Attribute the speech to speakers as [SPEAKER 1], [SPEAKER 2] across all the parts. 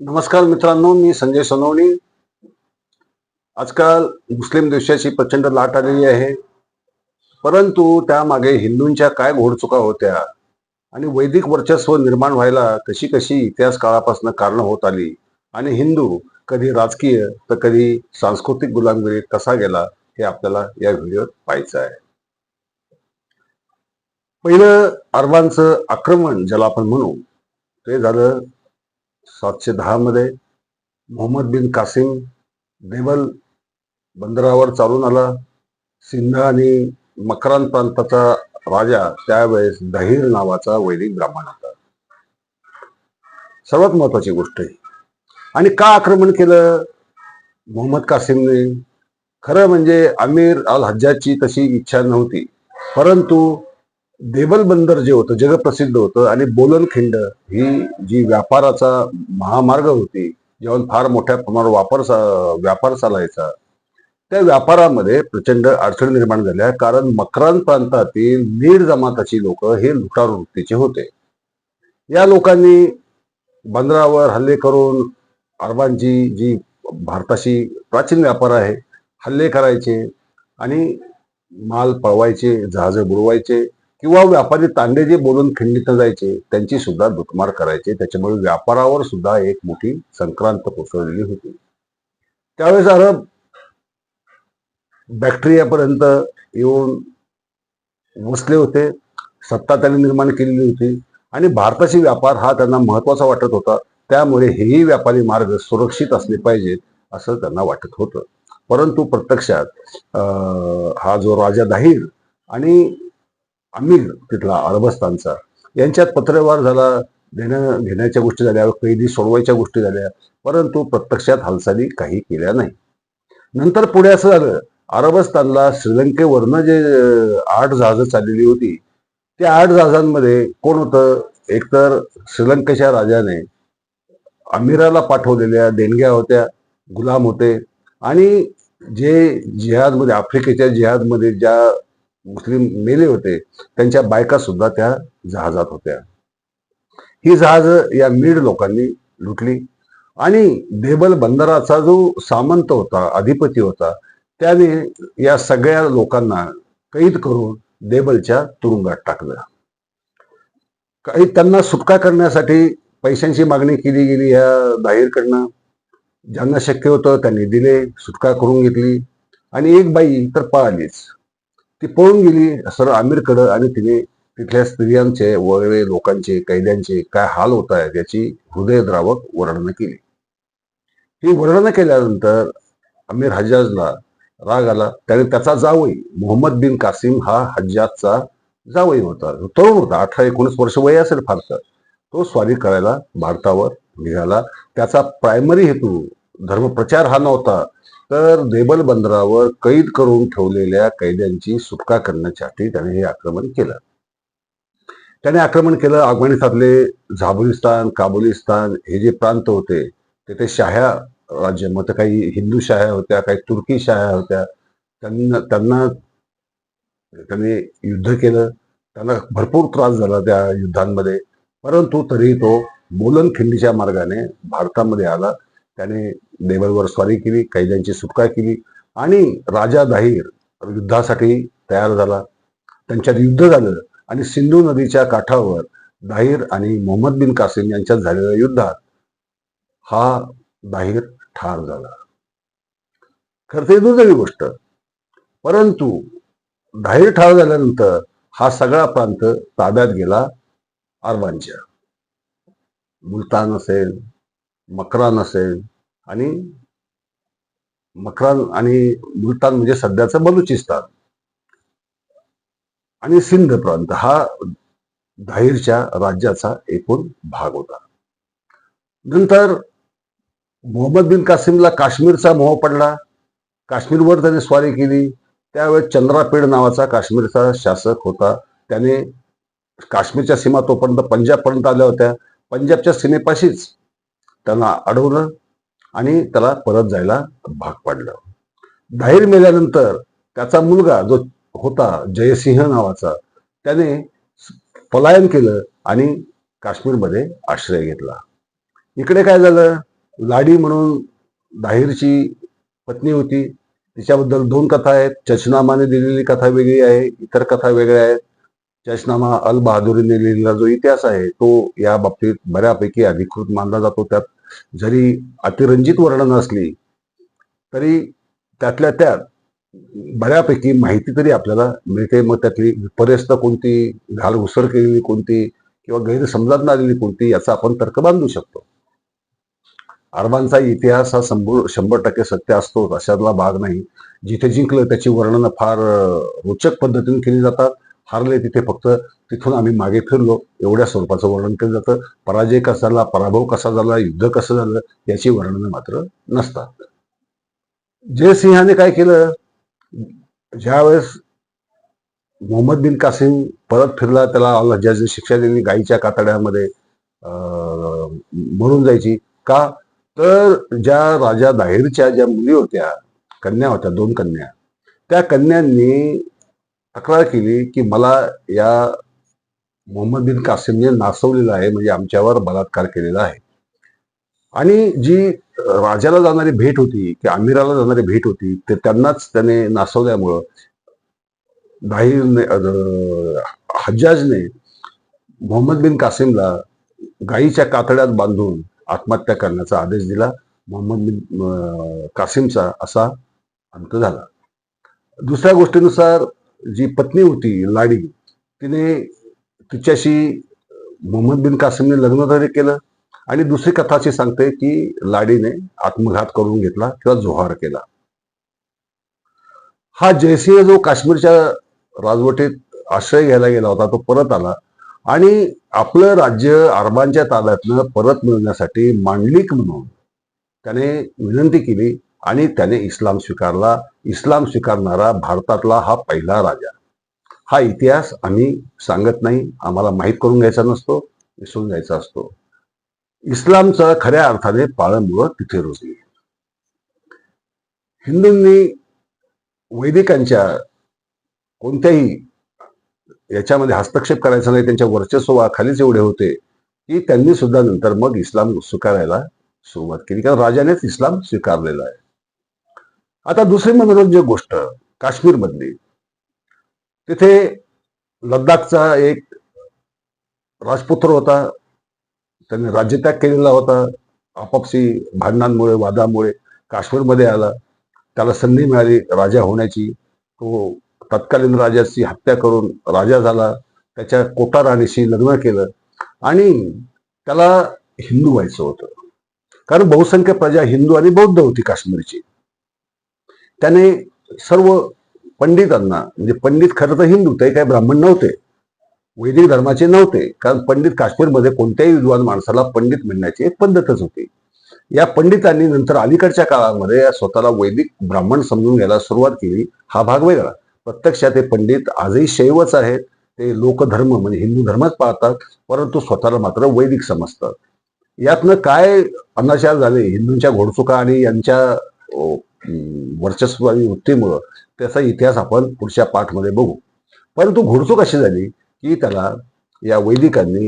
[SPEAKER 1] नमस्कार मित्रांनो मी संजय सोनवणी. आजकाल मुस्लिम देशाची प्रचंड लाट आलेली आहे. परंतु त्यामागे हिंदूंच्या काय घोडचुका होत्या आणि वैदिक वर्चस्व निर्माण व्हायला कशी कशी इतिहास काळापासून कारणं होत आली आणि हिंदू कधी राजकीय तर कधी सांस्कृतिक गुलामगिरी कसा गेला हे आपल्याला या व्हिडिओत पाहायचं आहे. पहिलं अरबांचं आक्रमण ज्याला आपण म्हणू ते झालं सातशे दहामध्ये मोहम्मद बिन कासिम देवल बंदरावर चालून आला. सिंध आणि मकरान प्रांताचा राजा त्यावेळेस दहीर नावाचा वैदिक ब्राह्मण होता. सर्वात महत्वाची गोष्ट आहे आणि का आक्रमण केलं? मोहम्मद कासिमने. खरं म्हणजे अमीर अल हज्जाची तशी इच्छा नव्हती. परंतु देवल बंदर जे होतं जगप्रसिद्ध होतं आणि बोलनखिंड ही जी व्यापाराचा महामार्ग होती जेव्हा फार मोठ्या प्रमाणावर वापर व्यापार चालायचा त्या व्यापारामध्ये प्रचंड अडचणी निर्माण झाल्या. कारण मकरान प्रांतातील नीड जमाताची लोक हे लुटारू वृत्तीचे होते. या लोकांनी बंदरावर हल्ले करून अरबांची जी भारताशी प्राचीन व्यापार आहे हल्ले करायचे आणि माल पळवायचे जहाजं बुडवायचे किंवा व्यापारी तांडे जे बोलून खिंडीत जायचे त्यांची सुद्धा दुतमार करायचे. त्याच्यामुळे व्यापारावर सुद्धा एक मोठी संक्रांत कोसळलेली होती. त्यावेळेस अरब बॅक्टेरियापर्यंत येऊन बसले होते. सत्ता त्यांनी निर्माण केलेली होती. आणि भारताची व्यापार हा त्यांना महत्त्वाचा वाटत होता. त्यामुळे हेही व्यापारी मार्ग सुरक्षित असले पाहिजेत असं त्यांना वाटत होतं. परंतु प्रत्यक्षात अं, हा जो राजा दाहीर आणि अमीर तिथला अरबस्तानचा. यांच्यात पत्रव्यवहार झाला देण्या घेण्याच्या गोष्टी झाल्या कैदी सोडवायच्या गोष्टी झाल्या परंतु प्रत्यक्षात हालचाली काही केल्या नाही. नंतर पुढे असं झालं अरबस्तानला श्रीलंकेवरनं जे आठ जहाजं चाललेली होती त्या आठ जहाजांमध्ये कोण होतं? एकतर श्रीलंकेच्या राजाने अमीराला पाठवलेल्या देणग्या होत्या गुलाम होते. आणि जे जिहादमध्ये आफ्रिकेच्या जिहादमध्ये ज्या मुस्लिम मेले होते त्यांच्या बायका सुद्धा त्या जहाजात होत्या. ही जहाज या मीड लोकांनी लुटली आणि देबल बंदराचा जो सामंत होता अधिपती होता त्याने या सगळ्या लोकांना कैद करून देबलच्या तुरुंगात टाकलं. काही त्यांना सुटका करण्यासाठी पैशांची मागणी केली गेली या दाहीरकडनं. ज्यांना शक्य होतं त्यांनी दिले सुटका करून घेतली आणि एक बाई तर पळालीच. ती पळून गेली सर आमिरकडं आणि तिने तिथल्या स्त्रियांचे वगैरे लोकांचे कैद्यांचे काय हाल होत आहेत याची हृदयद्रावक वर्णनं केली. ही वर्णनं केल्यानंतर आमिर हज्जाजला राग आला. त्याने त्याचा जावई मोहम्मद बिन कासिम हा हज्जाजचा जावई होता. तरुण होता अठरा एकोणीस वर्ष वय असेल फारसं. तो स्वारी करायला भारतावर निघाला. त्याचा प्रायमरी हेतू धर्मप्रचार हा नव्हता. तर देबल बंदरावर कैद करून ठेवलेल्या कैद्यांची सुटका करण्यासाठी त्याने हे आक्रमण केलं. त्याने आक्रमण केलं अफगाणिस्तानले झाबुलिस्तान काबुलिस्तान हे जे प्रांत होते तेथे शाह्या राज्य मग काही हिंदू शाह्या होत्या काही तुर्की शाह्या होत्या त्यांना त्यांना त्यांनी युद्ध केलं त्यांना भरपूर त्रास झाला त्या युद्धांमध्ये परंतु तरी तो बोलन खिंडीच्या मार्गाने भारतामध्ये आला. त्याने देवलवर स्वारी केली कैद्यांची सुटका केली आणि राजा दाहीर युद्धासाठी तयार झाला. त्यांच्यात युद्ध झालं आणि सिंधू नदीच्या काठावर दाहीर आणि मोहम्मद बिन कासिम यांच्यात झालेल्या युद्धात हा दाहीर ठार झाला. खरं ते दुर्दैवी गोष्ट. परंतु दाहीर ठार झाल्यानंतर हा सगळा प्रांत ताब्यात गेला अरबांच्या मुलतान असेल मकरान असेल आणि मकरान आणि मुलतान म्हणजे सध्याचं बलुचिस्तान आणि सिंध प्रांत हा धाहीरच्या राज्याचा एकूण भाग होता. नंतर मोहम्मद बिन कासिमला काश्मीरचा मोह पडला. काश्मीरवर त्याने स्वारी केली. त्यावेळेस चंद्रापेड नावाचा काश्मीरचा शासक होता. त्याने काश्मीरच्या सीमा तोपर्यंत पंजाबपर्यंत आल्या होत्या. पंजाबच्या सीमेपाशीच त्यांना अडवलं आणि त्याला परत जायला भाग पाडलं. दाहीर मेल्यानंतर त्याचा मुलगा जो होता जयसिंह नावाचा त्याने पलायन केलं आणि काश्मीरमध्ये आश्रय घेतला. इकडे काय झालं? लाडी म्हणून दाहिरची पत्नी होती. तिच्याबद्दल दोन कथा आहेत. चचनामाने दिलेली कथा वेगळी आहे इतर कथा वेगळ्या आहेत. चचनामा अल बहादुरीने लिहिलेला जो इतिहास आहे तो या बाबतीत बऱ्यापैकी अधिकृत मानला जातो. त्यात जरी अतिरंजित वर्णन असली तरी त्यातल्या त्यात बऱ्यापैकी माहिती तरी आपल्याला मिळते. मग त्यातली विपर्यस्त कोणती घालघुसर केलेली कोणती किंवा गैरसमजात आलेली कोणती याचा आपण तर्क बांधू शकतो. अरबांचा इतिहास हा शंभर शंभर टक्के सत्य असतो अशातला भाग नाही. जिथे जिंकलं त्याची वर्णनं फार रोचक पद्धतीने केली जातात. हारले तिथे फक्त तिथून आम्ही मागे फिरलो. एवढ्या स्वरूपाचं वर्णन केलं जातं. पराजय कसा झाला पराभव कसा झाला युद्ध कसं झालं याची वर्णनं मात्र नसतात. जयसिंहाने काय केलं? ज्यावेळेस मोहम्मद बिन कासिम परत फिरला त्याला अल हज्जाजने शिक्षा दिली गाईच्या कातड्यामध्ये अं, मरून जायची. का? तर ज्या राजा दाहिरच्या ज्या मुली होत्या कन्या होत्या दोन कन्या. त्या कन्यांनी तक्रार केली की मला या मोहम्मद बिन कासिमने नासवलेलं आहे म्हणजे आमच्यावर बलात्कार केलेला आहे. आणि जी राजाला जाणारी भेट होती की अमीराला जाणारी भेट होती ते त्यांनाच त्याने नासवल्यामुळं दाहिरने हज्जाजने मोहम्मद बिन कासिमला गायीच्या कातड्यात बांधून आत्महत्या करण्याचा आदेश दिला. मोहम्मद बिन कासिमचा असा अंत झाला. दुसऱ्या गोष्टीनुसार जी पत्नी होती लाडी तिने तिच्याशी मोहम्मद बिन कासिमने लग्न तरी केलं आणि दुसरी कथा अशी सांगते की लाडीने आत्मघात करून घेतला किंवा जोहार केला. हा जयसिंह जो काश्मीरच्या राजवटीत आश्रय घ्यायला गेला होता तो परत आला आणि आपलं राज्य अरबांच्या ताब्यातनं परत मिळवण्यासाठी मांडलिक म्हणून त्याने विनंती केली आणि त्याने इस्लाम स्वीकारला. इस्लाम स्वीकारणारा भारतातला हा पहिला राजा. हा इतिहास आम्ही सांगत नाही. आम्हाला माहीत करून घ्यायचा नसतो. विसरून जायचा असतो. इस्लामचा खऱ्या अर्थाने पाळंमुळं तिथे रुजली. हिंदूंनी वैदिकांच्या कोणत्याही याच्यामध्ये हस्तक्षेप करायचा नाही. त्यांच्या वर्चस्वाखालीच एवढे होते की त्यांनी सुद्धा नंतर मग इस्लाम स्वीकारायला सुरुवात केली. कारण राजानेच इस्लाम स्वीकारलेला आहे. आता दुसरी मनोरंजक गोष्ट काश्मीर मधली तिथे लद्दाखचा एक राजपुत्र होता त्यांनी राज्यत्याग केलेला होता. आपापसी भांडणांमुळे वादामुळे काश्मीरमध्ये आला. त्याला संधी मिळाली राजा होण्याची. तो तत्कालीन राजाची हत्या करून राजा झाला. त्याच्या कोटा राणीशी लग्न केलं. आणि त्याला हिंदू व्हायचं होतं. कारण बहुसंख्य प्रजा हिंदू आणि बौद्ध होती काश्मीरची. त्याने सर्व पंडितांना म्हणजे पंडित खरं तर हिंदू ते काही ब्राह्मण नव्हते. वैदिक धर्माचे नव्हते. कारण पंडित काश्मीरमध्ये कोणत्याही विद्वान माणसाला पंडित म्हणण्याची एक पद्धतच होती. या पंडितांनी नंतर अलीकडच्या काळामध्ये स्वतःला वैदिक ब्राह्मण समजून घ्यायला सुरुवात केली. हा भाग वेगळा. प्रत्यक्षात ते पंडित आजही शैवच आहेत. ते लोकधर्म म्हणजे हिंदू धर्मच पाळतात. परंतु स्वतःला मात्र वैदिक समजतात. यातनं काय अनाचार झाले? हिंदूंच्या घोडचुका आणि यांच्या अ, वृत्तीमुळं त्याचा इतिहास आपण पुढच्या पाठमध्ये बघू. परंतु घोडचूक अशी झाली की त्याला या वैदिकांनी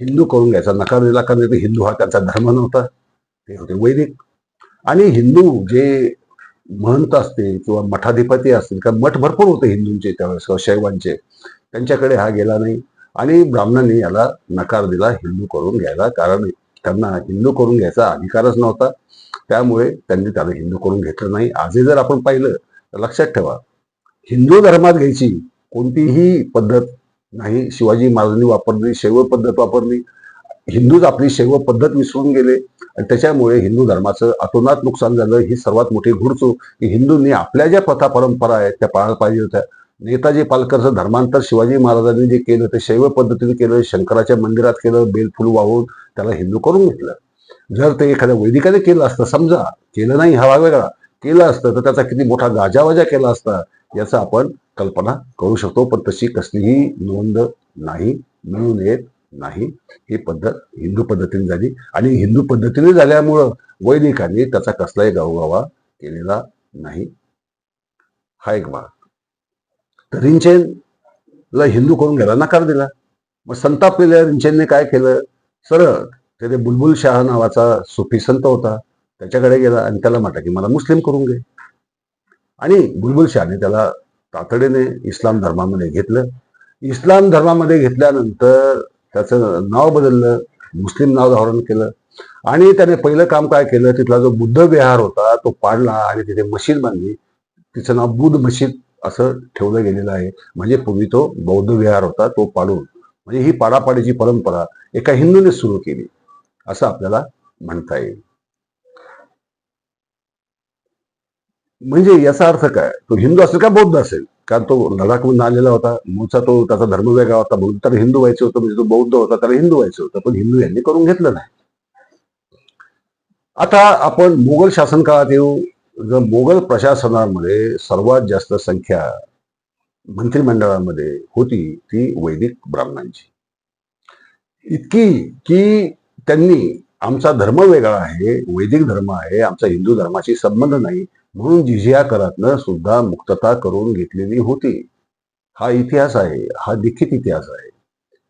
[SPEAKER 1] हिंदू करून घ्यायचा नकार दिला कारण हिंदू हा त्यांचा धर्म नव्हता ते होते वैदिक. आणि हिंदू जे महंत असतील किंवा मठाधिपती असतील कारण मठ भरपूर होते हिंदूंचे त्यावेळेस किंवा शैवांचे त्यांच्याकडे हा गेला नाही. आणि ब्राह्मणांनी याला नकार दिला हिंदू करून घ्यायला कारण त्यांना हिंदू करून घ्यायचा अधिकारच नव्हता. त्यामुळे त्यांनी त्याला हिंदू करून घेतलं नाही. आजही जर आपण पाहिलं तर लक्षात ठेवा हिंदू धर्मात घ्यायची कोणतीही पद्धत नाही. शिवाजी महाराजांनी वापरली शैव पद्धत वापरली. हिंदूच आपली शैव पद्धत विसरून गेले. आणि त्याच्यामुळे हिंदू धर्माचं अतोनात नुकसान झालं. ही सर्वात मोठी घुडचूक. की हिंदूंनी आपल्या ज्या प्रथा परंपरा आहेत त्या पाळायला पाहिजे होत्या. नेताजी पालकरचं धर्मांतर शिवाजी महाराजांनी जे केलं ते शैव पद्धतीने केलं शंकराच्या मंदिरात केलं बेलफुल वाहून त्याला हिंदू करून घेतलं. जर ते एखाद्या वैदिकाने केलं असतं समजा केलं नाही हा भाग वेगळा केलं असतं तर त्याचा किती मोठा गाजावाजा केला असता याचा आपण कल्पना करू शकतो पण तशी कसलीही नोंद नाही मिळून येत नाही. ही पद्धत हिंदू पद्धतीने झाली आणि हिंदू पद्धतीने झाल्यामुळं वैदिकांनी त्याचा कसलाही गावगावा केलेला नाही. हा एक भाग. रिंचेनला हिंदू करून घ्यायला नकार दिला. मग संतापलेल्या रिंचेनने काय केलं? सरळ तिथे बुलबुल शाह नावाचा सुफी संत होता त्याच्याकडे गेला आणि त्याला म्हटलं की मला मुस्लिम करून घे. आणि बुलबुल शहाने त्याला तातडीने इस्लाम धर्मामध्ये घेतलं. इस्लाम धर्मामध्ये घेतल्यानंतर त्याचं नाव बदललं मुस्लिम नाव धारण केलं. आणि त्याने पहिलं काम काय केलं? तिथला जो बुद्ध विहार होता तो पाडला आणि तिथे मशीद बांधली. तिचं नाव बुद्ध मशीद असं ठेवलं गेलेलं आहे. म्हणजे पूर्वी तो बौद्ध विहार होता तो पाडून. म्हणजे ही पाडापाडीची परंपरा एका हिंदूने सुरू केली असं आपल्याला म्हणता येईल. म्हणजे याचा अर्थ काय? तो हिंदू असेल का बौद्ध असेल? कारण तो लडाखमधून आलेला होता. मूळचा तो त्याचा धर्म वेगळा होता. म्हणून त्याला हिंदू व्हायचं होतं. म्हणजे तो बौद्ध होता त्याला हिंदू व्हायचं होतं. पण हिंदू यांनी करून घेतलं नाही. आता आपण मुघल शासन काळात येऊ. मोगल प्रशासनामध्ये सर्वात जास्त संख्या मंत्रिमंडळामध्ये होती ती वैदिक ब्राह्मणांची. इतकी की त्यांनी आमचा धर्म वेगळा आहे वैदिक धर्म आहे आमचा हिंदू धर्माशी संबंध नाही म्हणून जिझिया करातनं सुद्धा मुक्तता करून घेतलेली होती. हा इतिहास आहे हा लिखित इतिहास आहे.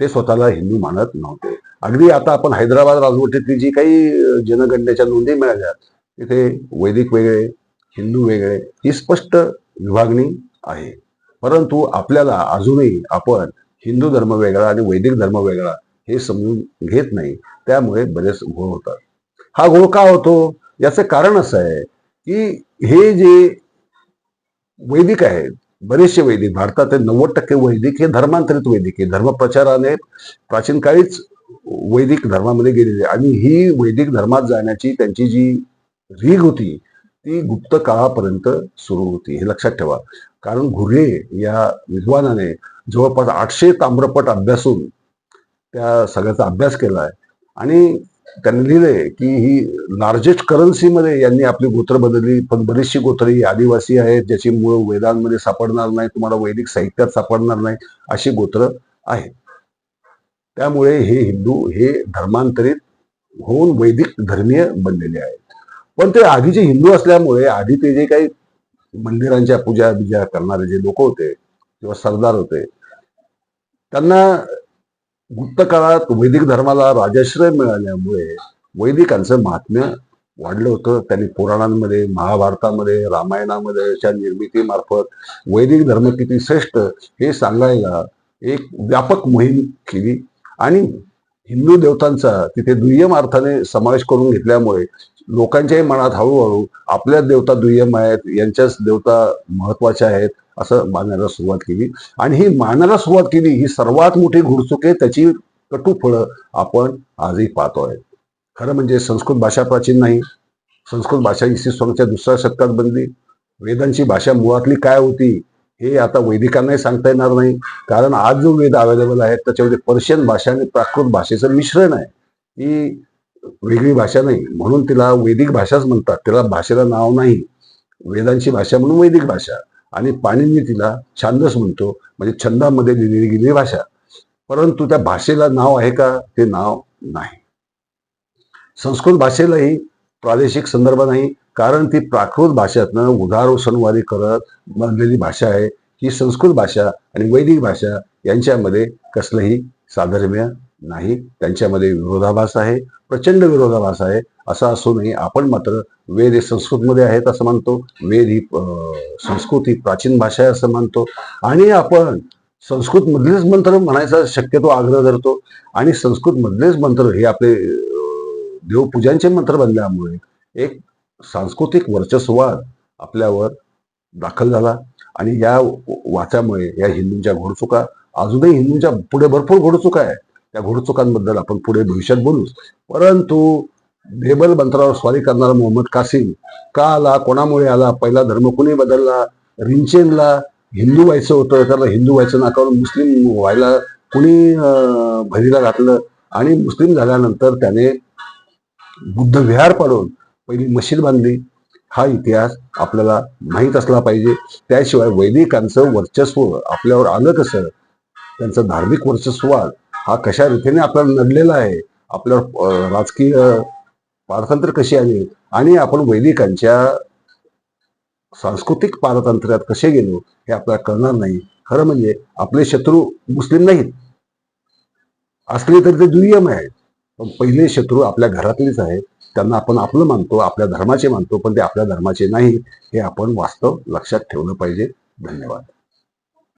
[SPEAKER 1] ते स्वतःला हिंदू मानत नव्हते. अगदी आता आपण हैदराबाद राजवटीतली जी काही जनगणनेच्या नोंदी मिळाल्या तिथे वैदिक वेगळे हिंदू वेगळे ही स्पष्ट विभागणी आहे. परंतु आपल्याला अजूनही आपण हिंदू धर्म वेगळा आणि वैदिक धर्म वेगळा हे समजून घेत नाही. त्यामुळे बरेच घोळ होतात. हा घोळ का होतो? याचं कारण असं आहे की हे जे वैदिक आहेत बरेचसे वैदिक भारतात नव्वद टक्के वैदिक हे धर्मांतरित वैदिक आहे. धर्मप्रचाराने प्राचीन काळीच वैदिक धर्मामध्ये गेलेले. आणि ही वैदिक धर्मात जाण्याची त्यांची जी रीग होती ती गुप्त काळापर्यंत सुरू होती हे लक्षात ठेवा. कारण घुरे या विद्वानाने जवळपास आठशे ताम्रपट अभ्यासून त्या सगळ्याचा अभ्यास केलाय. आणि त्यांनी लिहिलंय की ही लार्जेस्ट करन्सीमध्ये यांनी आपली गोत्र बदलली पण बरीचशी गोत्र ही आदिवासी आहेत ज्याची मूळ वेदांमध्ये सापडणार नाही तुम्हाला वैदिक साहित्यात सापडणार नाही अशी गोत्र आहेत. त्यामुळे हे हिंदू हे धर्मांतरित होऊन वैदिक धर्मीय बनलेले आहेत. पण ते आधीचे हिंदू असल्यामुळे आधी ते जे काही मंदिरांच्या पूजा बिजा करणारे जे लोक होते किंवा सरदार होते त्यांना गुप्त काळात वैदिक धर्माला राजाश्रय मिळाल्यामुळे वैदिकांचं महात्म्य वाढलं होतं. त्यांनी पुराणांमध्ये महाभारतामध्ये रामायणामध्ये निर्मितीमार्फत वैदिक धर्म किती श्रेष्ठ हे सांगायला एक व्यापक मोहीम केली. आणि हिंदू देवतांचा तिथे दुय्यम अर्थाने समावेश करून घेतल्यामुळे लोकांच्याही मनात हळूहळू आपल्या देवता दुय्यम आहेत यांच्याच देवता महत्त्वाच्या आहेत असं मानायला सुरुवात केली. आणि ही मानायला सुरुवात केली ही सर्वात मोठी घुडचूक आहे त्याची कटू फळं आपण आजही पाहतोय. खरं म्हणजे संस्कृत भाषा प्राचीन नाही. संस्कृत भाषा इसवी सनच्या दुसऱ्या शतकात बनली. वेदांची भाषा मुळातली काय होती हे आता वैदिकांनाही सांगता येणार नाही. कारण आज जो वेद अवेलेबल आहेत त्याच्यामध्ये पर्शियन भाषा आणि प्राकृत भाषेचं मिश्रण आहे. ही वेगळी भाषा नाही. म्हणून तिला वैदिक भाषाच म्हणतात. तिला भाषेला नाव नाही. वेदांची भाषा म्हणून वैदिक भाषा. आणि पाणींनी तिला छंदच म्हणतो. म्हणजे छंदामध्ये लिहिली गेलेली भाषा. परंतु त्या भाषेला नाव आहे का? ते नाव नाही. संस्कृत भाषेलाही प्रादेशिक संदर्भ नाही. कारण ती प्राकृत भाषेतनं उदार करत बनलेली भाषा आहे. ही संस्कृत भाषा आणि वैदिक भाषा यांच्यामध्ये कसलंही साधर्म्य नाही. त्यांच्यामध्ये विरोधाभास आहे प्रचंड विरोधाभास आहे. असं असूनही आपण मात्र वेद हे संस्कृतमध्ये आहेत असं मानतो. वेद ही संस्कृत ही प्राचीन भाषा आहे असं मानतो. आणि आपण संस्कृतमधलेच मंत्र म्हणायचा शक्यतो आग्रह धरतो. आणि संस्कृतमधलेच मंत्र हे आपले देवपूजांचे मंत्र बनल्यामुळे एक सांस्कृतिक वर्चस्वाद आपल्यावर दाखल झाला. आणि या वाचामुळे या हिंदूंच्या घोडचुका अजूनही हिंदूंच्या पुढे भरपूर घोडचुका आहे त्या घोडचुकांबद्दल आपण पुढे भविष्यात बोलूच परंतु बेबल मंत्रावर स्वारी करणारा मोहम्मद कासिम का आला? कोणामुळे आला? पहिला धर्म कुणी बदलला? रिंचेनला हिंदू व्हायचं होतं त्याला हिंदू व्हायचं नाकावरून मुस्लिम व्हायला कुणी भरीला घातलं? आणि मुस्लिम झाल्यानंतर त्याने बुद्ध विहार पाडून पहिली मशीद बांधली. हा इतिहास आपल्याला माहीत असला पाहिजे. त्याशिवाय वैदिकांचं वर्चस्व आपल्यावर आलं कसं? त्यांचं धार्मिक वर्चस्वाद हा कशा रीतीने आपल्याला नडलेला आहे आपल्यावर राजकीय पारतंत्र कशी आली? आणि आपण वैदिकांच्या सांस्कृतिक पारतंत्र्यात कसे गेलो हे आपल्याला कळणार नाही. खरं म्हणजे आपले शत्रू मुस्लिम नाहीत. असले तरी ते दुय्यम आहेत. पण पहिले शत्रू आपल्या घरातलेच आहेत. त्यांना आपण आपलं मानतो आपल्या धर्माचे मानतो पण ते आपल्या धर्माचे नाही हे आपण वास्तव लक्षात ठेवलं पाहिजे. धन्यवाद.